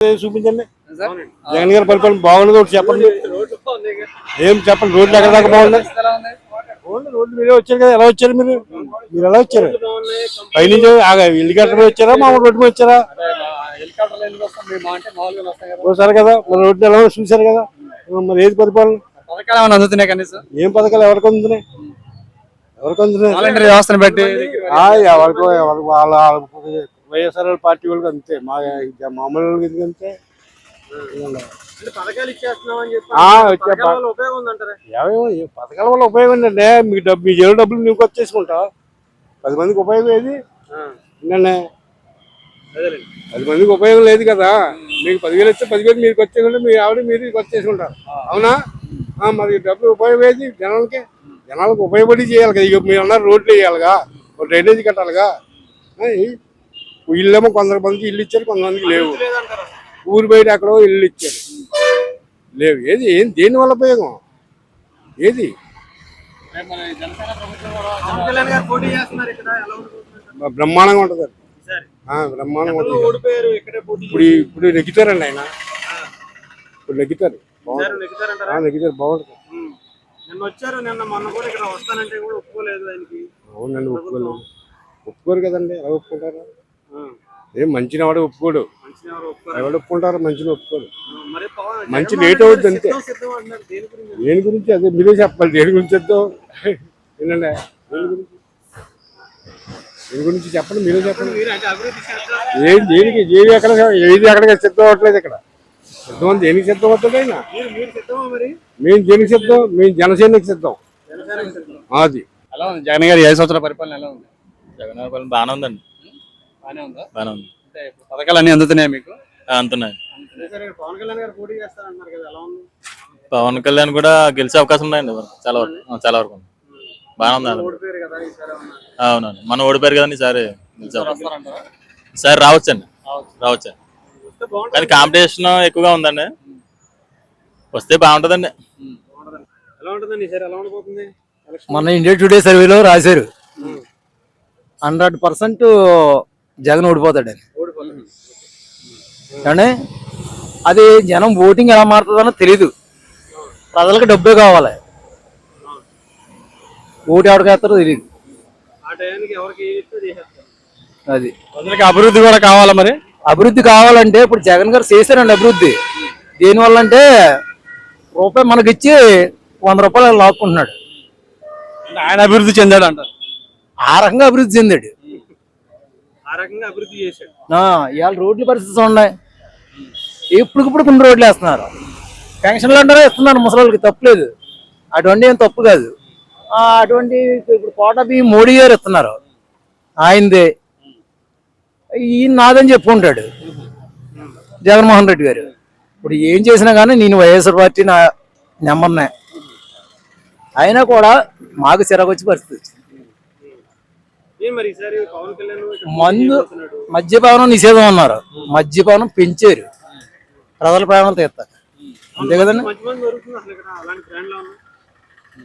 చూపించండి. జగన్ గారి పరిపాలన బాగుంది ఒకటి చెప్పండి. ఏం చెప్పండి? రోడ్లు ఎక్కడ దాకా బాగున్నాయి? ఉంది రోడ్లు మీరే వచ్చారు కదా ఎలా వచ్చారు మీరు? మీరు ఎలా వచ్చారు? పైనుంచి ఆగా ఇల్లు కట్టడం వచ్చారా? మామూలు రోడ్డు మీద వచ్చారా? చూసారు కదా. మన రోడ్లు ఎలా చూసారు కదా. మరి ఏది పరిపాలన? పథకాలు అందుతున్నాయి కనీసం? ఏం పథకాలు ఎవరికి అందుతున్నాయి? ఎవరికి అందుతున్నాయి? వ్యవస్థను బట్టి. ఎవరికో వాళ్ళ వైఎస్ఆర్ పార్టీ వాళ్ళకి అంతే. మా మామూలు వాళ్ళకి ఎందుకు అంతే పథకాలు వల్ల ఉపయోగం ఉందంటారా? ఏమేమో ఈ పథకాల వల్ల ఉపయోగం ఏంటంటే మీ డబ్బు మీ జేబు డబ్బులు నువ్వు వచ్చేసుకుంటావు పది మందికి ఉపయోగం ఏది పది మందికి ఉపయోగం లేదు కదా. మీకు పదివేలు ఇస్తే పదివేలు మీకు వచ్చేకుంటే మీ ఆవిడ మీరు వచ్చేసుకుంటారు అవునా? మరి డబ్బులు ఉపయోగం ఏది? జనాలకి? జనాలకు ఉపయోగపడి చేయాలి కదా. ఇక మీరు అన్నారు రోడ్లు వేయాలిగా. ఒక డ్రైనేజీ కట్టాలిగా. ఇల్లేమో కొంతమందికి ఇల్లు ఇచ్చారు కొంతమందికి లేవు. ఊరు బయట ఎక్కడో ఇల్లు ఇచ్చారు. లేవు. ఏది? ఏం దేని వల్ల ఉపయోగం? ఏది? బ్రహ్మాండంగా ఉంటుంది బ్రహ్మాండంగా ఉంటుంది. ఇప్పుడు ఇప్పుడు నెగ్గుతారండి ఆయన. ఇప్పుడు నెగ్గుతారు. నెగ్గుతారు బాగుంటుంది. నిన్న వచ్చారు నిన్న మొన్న కూడా ఇక్కడ వస్తానంటే కూడా ఒప్పుకోలేదు ఆయనకి. అవునండి ఒప్పుకోలేదు. ఒప్పుకోరు కదండి. ఎలా ఒప్పుకుంటారు. ఏం మంచిని వాడు ఒప్పుకోడు ఎవడు ఒప్పుకుంటారు మంచిని పవన్ మంచి లేట్ అవుద్ది అంతే. దేని గురించి? అదే మీరే చెప్పాలి. దేని గురించి చెప్తాం ఏంటండి దేని గురించి? దేని గురించి చెప్పండి? మీరే చెప్పండి. మీరు అంటే అభివృద్ధి చేస్తారు? ఏం దేనికి? ఏది ఎక్కడ ఏది ఎక్కడ సిద్ధం అవ్వట్లేదు ఇక్కడ. సిద్ధం దేనికి సిద్ధం అవుతుంది మరి మేము దేనికి సిద్ధం? మేము జనసేనకి సిద్ధం. అది ఎలా ఉంది? జగన్ గారి ఐదు సంవత్సరాల పరిపాలన ఎలా ఉంది? జగన్ పరిపాలన బాగానే ఉందండి. బాగానే ఉందా? బాగానే ఉంది. అంటే ఇప్పుడు పథకాలు అన్ని అందుతున్నాయి మీకు? ఆ, అంటున్నాయి. సరే పవన్ కళ్యాణ్ గారు పోటీ చేస్తారంటున్నారు కదా ఎలా ఉంది? పవన్ కళ్యాణ్ కూడా గెలిచే అవకాశం ఉన్నాయండి చాలా వరకు. చాలా వరకు ఉంది. బాగానే ఉంది అవునండి. మనం ఓడిపోయారు కదండి వస్తారంటారా? ఈసారి రావచ్చండి. రావచ్చు. కానీ కాంపిటీషన్ ఎక్కువగా ఉందండి. వస్తే బాగుంటుందండి. మన ఇండియా టుడే సర్వేలో రాశారు. హండ్రెడ్ పర్సెంట్ జగన్ ఓడిపోతాడని. ఓడిపోతుంది కానీ అది జనం ఓటింగ్ ఎలా మారుతుందనో తెలీదు. ప్రజలకు డబ్బే కావాలి. ఓటు ఎవరికి వేస్తారో తెలియదు అది ప్రజలకు అభివృద్ధి కూడా కావాలా మరి? అభివృద్ధి కావాలంటే ఇప్పుడు జగన్ గారు చేశారండి అభివృద్ధి. దేనివల్ల అంటే రూపాయి మనకిచ్చి వంద రూపాయలు లాక్కుంటున్నాడు. అంటే ఆయన అభివృద్ధి చెందాడు అంటారు ఆ రకంగా అభివృద్ధి చెందాడు. రకంగా అభివృద్ధి చేశాడు. ఇవాళ రోడ్ల పరిస్థితి ఉన్నాయి. ఇప్పటికిప్పుడు కొన్ని రోడ్లు వేస్తున్నారు. పెన్షన్లు అంటారా ఇస్తున్నారు ముసలికి తప్పులేదు అటువంటి ఏం తప్పు కాదు. అటువంటి ఇప్పుడు కోటబి మోడీ గారు ఇస్తున్నారు. ఆయనదే. ఈయన నాదని చెప్పుకుంటాడు. జగన్మోహన్ రెడ్డి గారు. ఇప్పుడు ఏం చేసినా కానీ నేను వైఎస్ఆర్ పార్టీ నా నెంబర్నే. అయినా కూడా మాకు చిరాకు పరిస్థితి వచ్చింది ఏం మరి ఈసారి పవన్ కళ్యాణ్ ఇక్కడ మందు. మద్యపానం నిషేధం అన్నారు. మద్యపానం పెంచారు. ప్రజల ప్రాణాలు తీస్తారు. అంతే కదండి?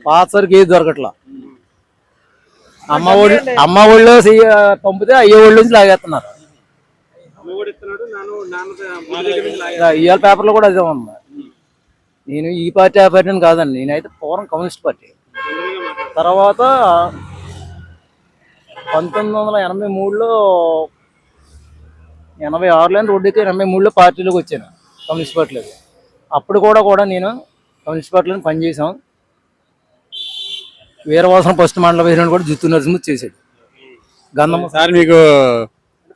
పాత సరికి ఏది దొరకట్లా? అమ్మ ఒళ్ళు అమ్మ ఒళ్ళు పంపితే అయ్యే ఒళ్ళు నుంచి లాగేస్తున్నారు. ఇవాళ పేపర్లో కూడా అదే ఉంది. నేను ఈ పార్టీ ఆ పార్టీ అని కాదండి. నేనైతే పూర్వం కమ్యూనిస్ట్ పార్టీ. తర్వాత పంతొమ్మిది వందల ఎనభై మూడులో ఎనభై ఆరులో రోడ్డుకి ఎనభై మూడులో పార్టీలోకి వచ్చాను. కమ్యూనిస్ట్ పార్టీలోకి. అప్పుడు కూడా కూడా నేను కమ్యూనిస్ట్ పార్టీలో పనిచేసాం వీరవాసన ఫస్ట్ మండల వేసిన కూడా జుత్తు నరసింహ చేశాడు. గంధం సార్ మీకు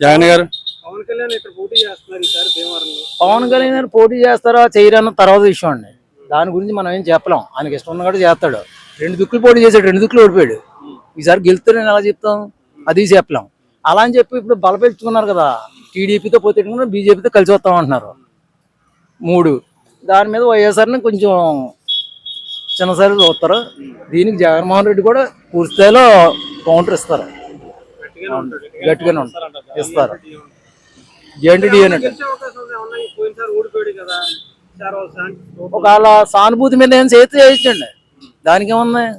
జగన్ గారు? పవన్ కళ్యాణ్ ఇక్కడ పోటీ చేస్తున్నారు ఈసారి భీమవరంలో. పవన్ కళ్యాణ్ గారు పోటీ చేస్తారా చేయరన్న తర్వాత విషయం అండి. దాని గురించి మనం ఏం చెప్పలేం. ఆయనకి ఇష్టం ఉన్న కూడా చేస్తాడు. రెండు దుక్కులు పోటీ చేశాడు రెండు దుక్కులు ఓడిపోయాడు. ఈసారి గెలుస్తాడని ఎలా చెప్తాం? అది చెప్పలేం. అలా అని చెప్పి ఇప్పుడు బలపెంచుకున్నారు కదా టీడీపీతో పోతే బీజేపీతో కలిసి వస్తాం అంటున్నారు. మూడు. దాని మీద వైఎస్ఆర్ని కొంచెం చిన్నసారి చూస్తారు. దీనికి జగన్మోహన్ రెడ్డి కూడా పూర్తి స్థాయిలో కౌంటర్ ఇస్తారు. గట్టిగానే ఉంటారు ఇస్తారు. జేఎన్టీడీ ఒకవేళ సానుభూతి మీద ఏం చేస్తే చేయించండి. దానికి ఏమున్నాయి?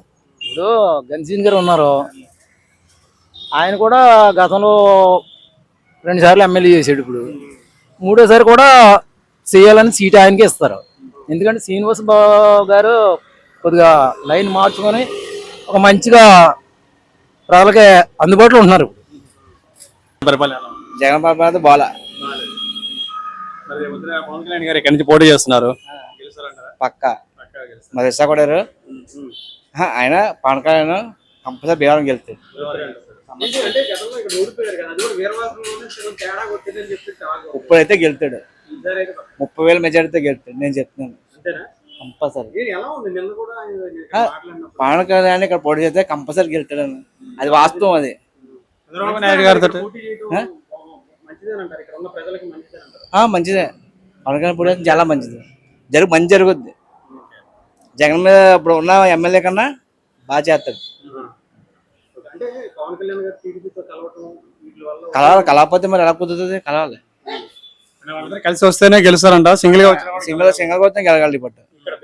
ఇప్పుడు గన్సీన్ గారు ఉన్నారు. ఆయన కూడా గతంలో రెండు సార్లు ఎమ్మెల్యే చేసాడు ఇప్పుడు. మూడోసారి కూడా చేయాలని సీట్ ఆయనకే ఇస్తారు. ఎందుకంటే శ్రీనివాస్ బాబు గారు కొద్దిగా లైన్ మార్చుకొని ఒక మంచిగా ప్రజలకి అందుబాటులో ఉంది? జగన్ బాలా. పవన్ కళ్యాణ్ గారు ఇక్కడి నుంచి పోటీ చేస్తున్నారు. పక్క. మరి విశాఖడారు ఆయన పవన్ కళ్యాణ్ కంపల్సరీ బీహారం గెలుతాడు ఇప్పుడైతే గెలుతాడు. ముప్పై వేల మెజారిటీతో గెలుతాడు నేను చెప్తున్నాను. అంతేనా? కంపల్సరీ. ఇది ఎలా ఉంది? నిన్న కూడా ఆయన ఆ, మాట్లాడినప్పుడు. పవన్ కళ్యాణ్ ఇక్కడ పోటీ చేస్తే కంపల్సరీ గెలుతాడు అని అది వాస్తవం అది. మంచిదే. పవన్ కళ్యాణ్ పోటీ చేస్తే చాలా మంచిది. జరుగు మంచి జరుగుద్ది. జగన్ మీద ఇప్పుడు ఉన్న ఎమ్మెల్యే కన్నా బాగా చేస్తాడు. అంటే పవన్ కళ్యాణ్ గారు టీడీపీతో కలవటం వీటి వల్ల కలవాలి కలవకపోతే మరి ఎలా కుదురుతుంది? కలవాలి. కలిసి వస్తేనే గెలుస్తారంట. సింగిల్గా సింగిల్ సింగిల్ కొడితే గెలగాలి ఇప్పుడు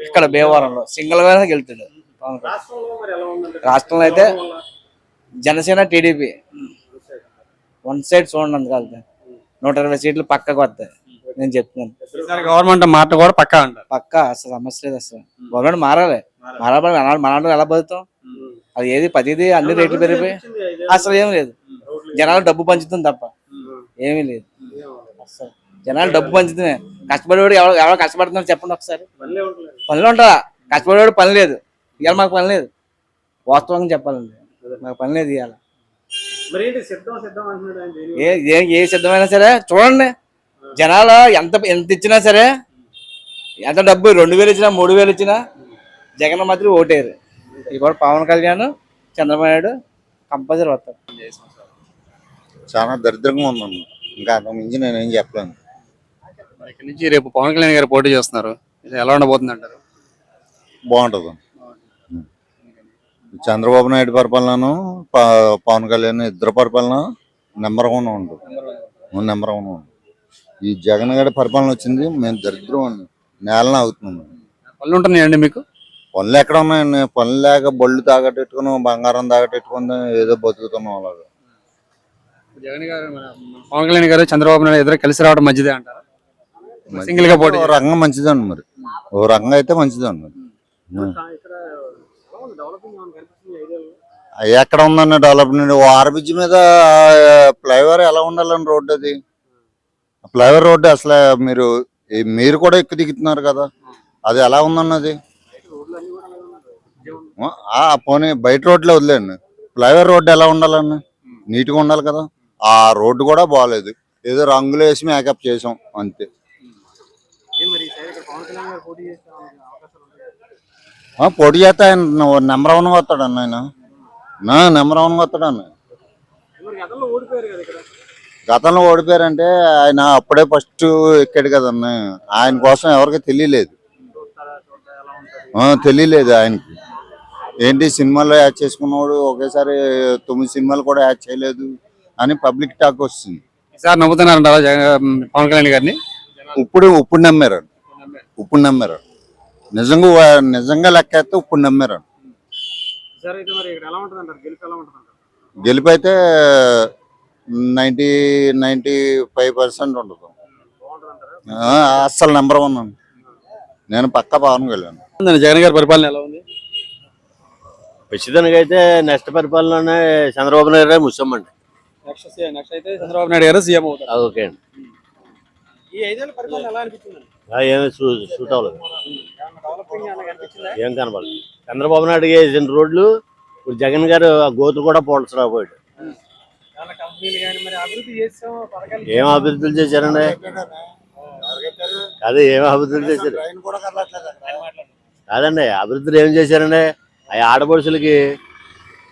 ఇక్కడ భీమవరంలో సింగిల్గా గెలుతాడు రాష్ట్రంలో మరి ఎలా ఉందంటే రాష్ట్రంలో అయితే జనసేన టీడీపీ వన్ సైడ్. చూడండి అంత కాదు నూట ఇరవై సీట్లు పక్కకు వస్తాయి. నేను చెప్తున్నాను. గవర్నమెంట్ మాట కూడా పక్కా పక్క అసలు సమస్య లేదు అసలు. గవర్నమెంట్ మారాలి. మారాలి. మన మన ఎలా బతుకుతాం? అది ఏది పదిది అన్ని రేట్లు పెరిగిపోయి అసలు ఏం లేదు. జనాలు డబ్బు పంచుతుంది తప్ప. ఏమీ లేదు. అసలు జనాలు డబ్బు పంచుతుంది కష్టపడేవాడు ఎవరు ఎవరు కష్టపడుతున్నారు చెప్పండి ఒకసారి. పనులు ఉంటా కష్టపడేవాడు పని లేదు. ఇవాళ మాకు పని లేదు. వాస్తవంగా చెప్పాలండి మాకు పని లేదు ఇవాళ. ఏ ఏ సిద్ధమైనా సరే చూడండి. జనాలు ఎంత ఎంత ఇచ్చినా సరే ఎంత డబ్బు రెండు వేలు ఇచ్చినా మూడు వేలు ఇచ్చినా జగన్ మాత్రం ఓటేరు. ఇప్పుడు పవన్ కళ్యాణ్ చంద్రబాబు నాయుడు కంపల్సరీ వస్తారు. చాలా దరిద్రంగా ఉందన్న ఇంకా మించి నేనేం చెప్పలేను. మరి ఇక్కడి నుంచి రేపు పవన్ కళ్యాణ్ గారు పోటీ చేస్తున్నారు. ఇది ఎలా ఉండబోతుంది అంటారు? బాగుంటుంది. చంద్రబాబు నాయుడు పరిపాలన ప- పవన్ కళ్యాణ్ ఇద్దరు పరిపాలన నెంబర్ వన్ ఉంటుంది నెంబర్ వన్. ఉంటుంది ఈ జగన్ గారి పరిపాలన వచ్చింది మేము దరిద్రం అండి నేలన అవుతున్నాం పళ్ళు ఉంటున్నాయండి మీకు? పనులు ఎక్కడ ఉన్నాయండి? పనులు లేక బళ్ళు తాగట్టెట్టుకుని బంగారం తాగట్టెట్టుకుని ఏదో బతుకుతున్నాం అలాగా. జగన్ గారు మన పవన్ కళ్యాణ్ గారు చంద్రబాబు నాయుడు ఇద్దరు కలిసి రావడం మంచిదే అంటారు? సింగిల్గా పోటీ ఓ రంగం మంచిదండి మరి. ఓ రంగం అయితే మంచిదండి మరి. ఎక్కడ ఉందన్న డెవలప్మెంట్? ఓ ఆర్బిజ్ మీద ఫ్లైఓవర్ ఎలా ఉండాలని రోడ్డు అది? ఫ్లైఓవర్ రోడ్డు అసలు మీరు మీరు కూడా ఎక్కువ దిగుతున్నారు కదా. అది ఎలా ఉందన్నది? పోనీ బయట రోడ్లే వదిలేండి ఫ్లైఓవర్ రోడ్డు ఎలా ఉండాలన్న? నీట్గా ఉండాలి కదా. ఆ రోడ్డు కూడా బాగాలేదు. ఏదో రంగులు వేసి మేకప్ చేసాం అంతే. ఆ, పోటీ చేస్తే ఆయన నెంబర్ వన్ వస్తాడు అన్న ఆయన. నా నెంబర్ వన్ వస్తాడు అన్న గతంలో ఓడిపోయారంటే ఆయన అప్పుడే ఫస్ట్ ఎక్కాడు కదన్న. ఆయన కోసం ఎవరికి తెలియలేదు. ఆ, తెలియలేదు ఆయనకి. ఏంటి సినిమాల్లో యాడ్ చేసుకున్నవాడు ఒకేసారి తొమ్మిది సినిమాలు కూడా యాడ్ చేయలేదు అని పబ్లిక్ టాక్ వస్తుంది. ఈసారి నమ్ముతున్నారంటారా జగన్ పవన్ కళ్యాణ్ గారిని? ఇప్పుడు ఇప్పుడు నమ్మారు. ఇప్పుడు నమ్మారు. నిజంగా వా- నిజంగా లెక్క అయితే ఇప్పుడు నమ్మారు. ఈసారి అయితే మరి ఇక్కడ ఎలా ఉంటుంది అంటారు? గెలుపు ఎలా ఉంటుంది అంటారు? గెలుపు అయితే నైంటీ నైంటీ ఫైవ్ పర్సెంట్ ఉండదు. బాగుంటుంది అంటారా ఆ, అస్సలు నెంబర్ వన్ అండి. నేను పక్క పవన్ కళ్యాణ్. జగన్ గారి పరిపాలన ఎలా ఉంది? ఖచ్చితంగా అయితే నెక్స్ట్ పరిపాలన చంద్రబాబు నాయుడు గారు ముసమ్మండి. నెక్స్ట్ నెక్స్ట్ అయితే చంద్రబాబు నాయుడు గారు సీఎం అవుతారు. ఓకే అండి. ఈ పరిపాలన ఎలా ఏమీ సూట్ అవ్వలేదు. ఏం కనపడదు చంద్రబాబు నాయుడు వేసిన రోడ్లు ఇప్పుడు జగన్ గారు ఆ గోతులు కూడా చేస్తాం పథకాలు ఏం అభివృద్ధులు చేశారండి? అదే ఏం అభివృద్ధులు చేశారు? కాదండి అభివృద్ధులు ఏం చేశారండి? ఆ ఆడపడుచులకి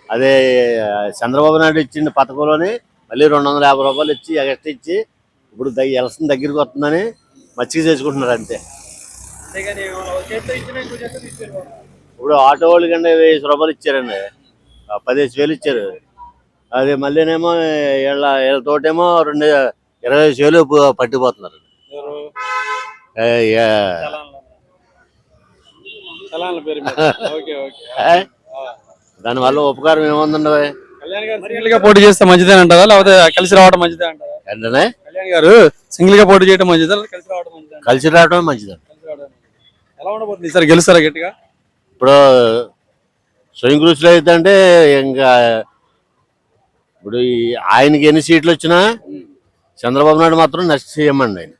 అదే చంద్రబాబు నాయుడు ఇచ్చిన పథకంలోని మళ్ళీ రెండు వందల యాభై రూపాయలు ఇచ్చి ఎక్స్ట్రా ఇచ్చి ఇప్పుడు ఎలక్షన్ దగ్గరికి వస్తుందని మచ్చిక చేసుకుంటున్నారు అంతే. వాళ్ళు ఇప్పుడు ఆటో వాళ్ళకండి వెయ్యి రూపాయలు ఇచ్చారండి. పదిహేను వేలు ఇచ్చారు. అది మళ్ళీనేమో వీళ్ళ వీళ్ళతోటేమో రెండు ఇరవై ఐదు వేలు పట్టిపోతున్నారు. చలాన్ల పేరు ఓకే ఓకే. ఏ? దానివల్ల ఉపకారం ఏముందండి కళ్యాణ్ గారు సింగిల్గా పోటీ చేస్తే మంచిదే అంటారా? లేకపోతే కలిసి రావడం మంచిదే అంటారా? ఏంటనే కళ్యాణ్ గారు సింగిల్గా పోటీ చేయడం మంచిదా లేదా కలిసి రావడం మంచిదా కలిసి రావడమే మంచిది. కలిసి రావడం మంచిదా? ఎలా ఉండబోతుంది ఈసారి గెలుస్తారా గట్టిగా? ఇప్పుడు స్వయం కృషిలో అయితే అంటే ఇంకా ఇప్పుడు ఈ ఆయనకి ఎన్ని సీట్లు వచ్చినా చంద్రబాబు నాయుడు మాత్రం నెక్స్ట్ సీఎం అండి ఆయన.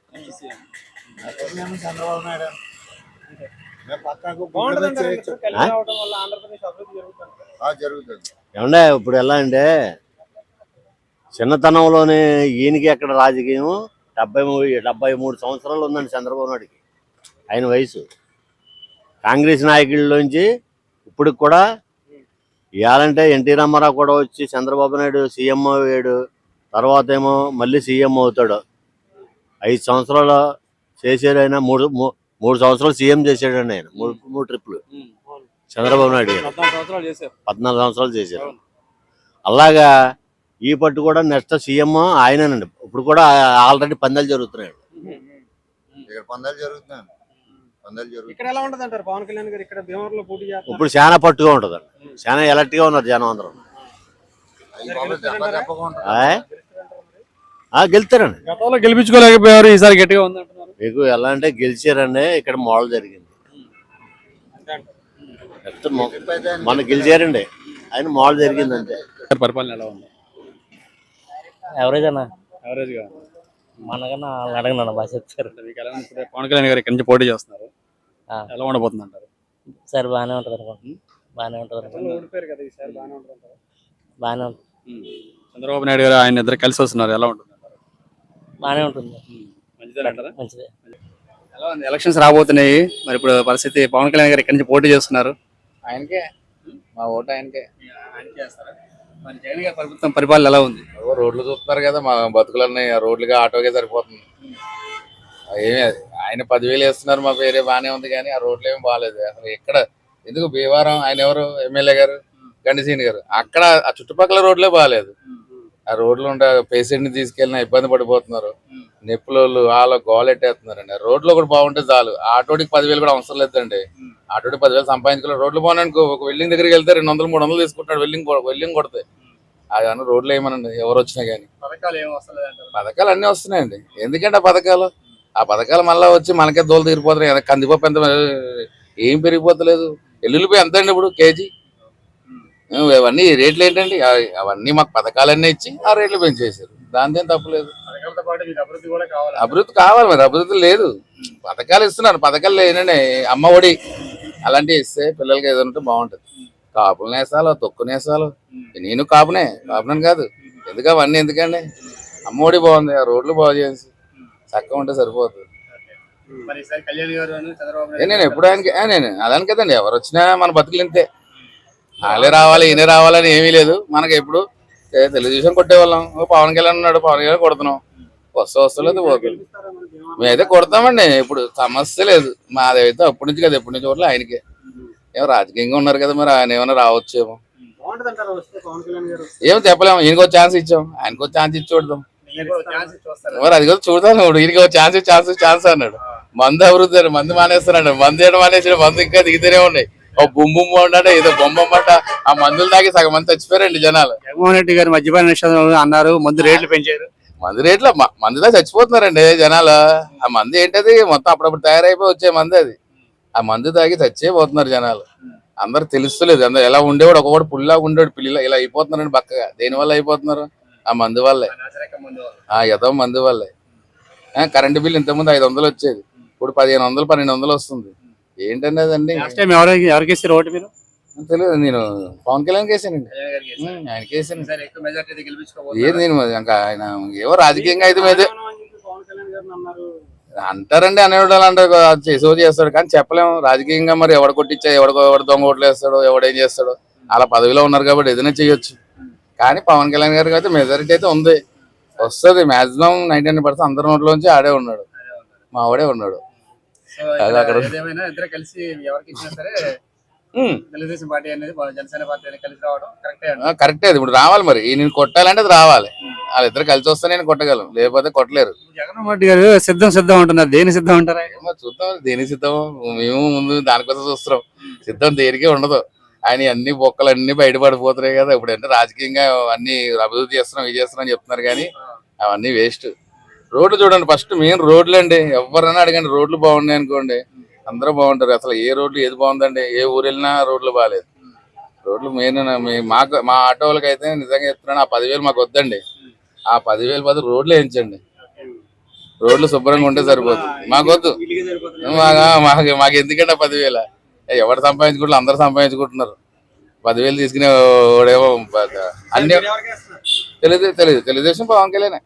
ఏమంటే ఇప్పుడు ఎలా అంటే చిన్నతనంలోనే ఈయనకి ఎక్కడ రాజకీయం? డెబ్బై మూడు డెబ్బై మూడు సంవత్సరాలు ఉందండి చంద్రబాబు నాయుడుకి ఆయన వయసు. కాంగ్రెస్ నాయకుల్లోంచి ఇప్పుడు కూడా ఇవ్వాలంటే ఎన్టీ రామారావు కూడా వచ్చి చంద్రబాబు నాయుడు సీఎం అయ్యాడు తర్వాత ఏమో మళ్ళీ సీఎం అవుతాడు. ఐదు సంవత్సరాలు చేసాడు ఆయన మూడు మూ- మూడు సంవత్సరాలు సీఎం చేసాడండి ఆయన. మూడు మూడు ట్రిప్లు చంద్రబాబు నాయుడు గారు. పద్నాలుగు సంవత్సరాలు చేశారు. పద్నాలుగు సంవత్సరాలు చేశారు. అలాగా ఈ పట్టు కూడా నెక్స్ట్ సీఎం ఆయనేనండి. ఇప్పుడు కూడా ఆల్రెడీ పందాలు జరుగుతున్నాయి ఇక్కడ పందాలు జరుగుతున్నాయి పందాలు జరుగుతున్నాయి. ఇప్పుడు చాలా పట్టుగా ఉంటుంది చాలా ఎలర్ట్గా ఉన్నారు జనం అందరం. గెలుతారండి గతంలో గెలిపించుకోలేకపోయారు. ఈసారి గట్టిగా ఉంది అంటున్నారు మీకు ఎలా అంటే గెలిచారండి ఇక్కడ మోడల్ జరిగింది. మొన్న గెలిచారండి. ఆయన మోడల్ జరిగింది అంతే పరిపాలన ఎలా ఉంది? ఎవరేజ్ అన్న. యావరేజ్గా మనకన్నా వాళ్ళు అడగనన్న బాగా చెప్తారు. మీకు ఎలా ఉంది? ఇప్పుడు పవన్ కళ్యాణ్ గారు ఇక్కడి నుంచి పోటీ చేస్తున్నారు. ఎలా ఉండబోతుంది అంటారు సరే బాగానే ఉంటుంది అనుకోండి బాగానే ఉంటుంది బాగానే ఉంటుంది. చంద్రబాబు నాయుడు గారు ఆయన ఇద్దరు కలిసి వస్తున్నారు. ఎలా ఉంటుంది బాగానే ఉంటుంది. మంచిదే అంటారా? మంచిదే. ఎలా ఉంది? ఎలక్షన్స్ రాబోతున్నాయి. మరి ఇప్పుడు పరిస్థితి పవన్ కళ్యాణ్ గారు ఇక్కడి నుంచి పోటీ చేస్తున్నారు? ఆయనకే. మా ఓటు ఆయనకే. ఆయన చేస్తారా? మరి జగన్ గారి ప్రభుత్వం పరిపాలన ఎలా ఉంది? రోడ్లు చూస్తున్నారు కదా మా బతుకులన్నీ ఆ రోడ్లుగా ఆటోకే సరిపోతుంది. ఏమి ఆయన పదివేలు వేస్తున్నారు మా పేరే బాగానే ఉంది కానీ ఆ రోడ్లు ఏమి బాగాలేదు. అసలు ఎక్కడ ఎందుకు భీమవరం ఆయన ఎవరు? ఎమ్మెల్యే గారు? గండిసీని గారు. అక్కడ ఆ చుట్టుపక్కల రోడ్లే బాగాలేదు. ఆ రోడ్లు ఉండే పేషెంట్ని తీసుకెళ్ళిన ఇబ్బంది పడిపోతున్నారు. నొప్పులు వాళ్ళ గోలెట్టేస్తున్నారండి రోడ్లు కూడా బాగుంటే చాలు. ఆటోడికి పదివేలు కూడా అవసరం లేదండి. ఆటోడికి పదివేలు సంపాదించుకోవాలి రోడ్లు బాగున్నాయి ఒక వెల్డింగ్ దగ్గరికి వెళ్తే రెండు వందలు మూడు వందలు తీసుకుంటాడు వెల్డింగ్ వెల్డింగ్ కొడితే అది రోడ్లు ఏమనండి? ఎవరు వచ్చినా కానీ పథకాలు అన్నీ వస్తున్నాయండి. ఎందుకంటే ఆ పథకాలు? ఆ పథకాలు మళ్ళీ వచ్చి మనకే దోలు తీరిపోతున్నాయి. కదా కందిపప్పు ఎంత ఏం పెరిగిపోతలేదు. ఎల్లుల్లిపోయి ఎంత అండి ఇప్పుడు కేజీ. అవన్నీ రేట్లు ఏంటండి? అవన్నీ మాకు పథకాలన్నీ ఇచ్చి ఆ రేట్లు పెంచేసారు దాని ఏం తప్పలేదు అభివృద్ధి కావాలి? మరి అభివృద్ధి లేదు. పథకాలు ఇస్తున్నారు పథకాలు లేనండి అమ్మ ఒడి. అలాంటివి ఇస్తే పిల్లలకి ఏదో ఉంటే బాగుంటుంది. కాపులు నేసాలు తొక్కు నేసాలు. నేను కాపునే కాపునని కాదు. ఎందుకు అవన్నీ ఎందుకండి? అమ్మ ఒడి బాగుంది ఆ రోడ్లు బాగు చేసి. చక్కగా ఉంటే సరిపోతుంది నేను ఎప్పుడు ఆయనకి నేను అదాని కదండి. ఎవరు వచ్చినా మన బతుకులు ఇంతే. వాళ్ళే రావాలి ఈయన రావాలని ఏమీ లేదు. మనకి ఎప్పుడు తెలుగుదేశం కొట్టేవాళ్ళం. పవన్ కళ్యాణ్ ఉన్నాడు పవన్ కళ్యాణ్ కొడుతున్నాం. వస్తూ వస్తలేదు పోతుంది మేమైతే కొడతామండి ఇప్పుడు సమస్య లేదు. మాదైతే అప్పటి నుంచి కదా ఎప్పటి నుంచి కూడా ఆయనకే. ఏమో రాజకీయంగా ఉన్నారు కదా మరి ఆయన ఏమైనా రావచ్చేమో. ఏమో చెప్పలేము ఈయనకో ఛాన్స్ ఇచ్చాం. ఆయనకో ఛాన్స్ ఇచ్చి చూడదాం ఛాన్స్ చూస్తారు మరి అది కూడా చూద్దాం ఇప్పుడు ఈయనకి ఛాన్స్ ఛాన్స్ ఛాన్స్ అన్నాడు. మందు అభివృద్ధి అని మందు మానేస్తున్నాడు. మందు చేయడం మానేసిన మందు ఇంకా దిగుతూనే ఉన్నాయి. ఓ బొమ్మ ఉన్నాడు ఏదో బొమ్మ అన్నమాట ఆ మందులు తాగి సగం మంది చచ్చిపోయారండి జనాలు. జగన్మోహన్ రెడ్డి గారు మద్యపాన నిషేధం అన్నారు మందు రేట్లు పెంచారు. మందు రేట్లో మ- చచ్చిపోతున్నారండి జనాలు. ఆ మందు ఏంటది? మొత్తం అప్పుడప్పుడు తయారైపోయి వచ్చే మందు అది. ఆ మందు తాగి చచ్చే పోతున్నారు జనాలు. అందరు తెలుస్తలేదు. అందరు ఎలా ఉండేవాడు? ఒకవాడు పుల్లాగా ఉండేవాడు. పిల్లలు ఇలా అయిపోతున్నారండి బక్కగా. దేని వల్ల అయిపోతున్నారు? ఆ మందు వల్లే. ఆ యథో మందు వల్లే. ఆ, కరెంటు బిల్ ఇంతకుముందు ఐదు వందలు వచ్చేది. ఇప్పుడు పదిహేను వందలు పన్నెండు వందలు వస్తుంది. ఏంటండి అదండి టైం ఎవరికి ఎవరికి ఇస్తారు ఓటు మీరు? తెలియదు నేను పవన్ కళ్యాణ్ కేసానండి ఆయన కేసాను ఎక్కువ మెజార్టీ ఏది నేను ఇంకా ఆయన ఏవో రాజకీయంగా అయితే మీద అంటారండి అనేవాళ్ళు అంటారు చేసో చేస్తాడు కానీ చెప్పలేము. రాజకీయంగా మరి ఎవడు కొట్టించా ఎవడు ఎవడు దొంగ ఓట్లు వేస్తాడో ఎవడేం చేస్తాడో అలా పదవిలో ఉన్నారు కాబట్టి ఏదైనా చేయొచ్చు. కానీ పవన్ కళ్యాణ్ గారికి అయితే మెజారిటీ అయితే ఉంది. వస్తుంది మాక్సిమం నైన్టీ నైన్ పర్సెంట్ అందరి నోట్లోంచి ఆడే ఉన్నాడు. మా వాడే ఉన్నాడు. అది అక్కడ- కలిసి ఎవరికి ఇచ్చినా సరే ఉమ్. తెలుగుదేశం పార్టీ అనేది జనసేన పార్టీ అనేది కలిసి రావడం కరెక్టే కరెక్టే అది ఇప్పుడు రావాలి మరి. ఈయన కొట్టాలంటే అది రావాలి. వాళ్ళిద్దరు కలిసి వస్తే నేను కొట్టగలను. లేకపోతే కొట్టలేరు. జగన్మోహన్ రెడ్డి గారు సిద్ధం సిద్ధం అంటున్నారు. దేని సిద్ధం అంటారా ఏమో చూద్దాం దేనికి సిద్ధం? మేము ముందు దానికోసం చూస్తున్నాం. సిద్ధం దేనికే ఉండదు. ఆయన అన్ని బొక్కలు అన్ని బయటపడిపోతున్నాయి కదా. ఇప్పుడు అంటే రాజకీయంగా అన్ని అభివృద్ధి చేస్తున్నాం ఇది చేస్తున్నాం అని చెప్తున్నారు కానీ అవన్నీ వేస్ట్. రోడ్లు చూడండి. ఫస్ట్ మెయిన్ రోడ్లు అండి ఎవరైనా అడగండి. రోడ్లు బాగున్నాయి అనుకోండి. అందరూ బాగుంటారు. అసలు ఏ రోడ్లు ఏది బాగుందండి? ఏ ఊరు వెళ్ళినా రోడ్లు బాగాలేదు రోడ్లు మెయిన్ మాకు మా ఆటో వాళ్ళకి అయితే నిజంగా చెప్తున్నాను ఆ పదివేలు మాకు వద్దండి. ఆ పదివేలు బదులు రోడ్లు వేయించండి. రోడ్లు శుభ్రంగా ఉంటే సరిపోతుంది. మాకు వద్దు. మాకు మాకు ఎందుకంటే పదివేల? ఎవరు సంపాదించుకుంటారు అందరు సంపాదించుకుంటున్నారు. పదివేలు తీసుకునే అన్ని? తెలుగు తెలుగు తెలుగుదేశం పవన్ కళ్యాణ్.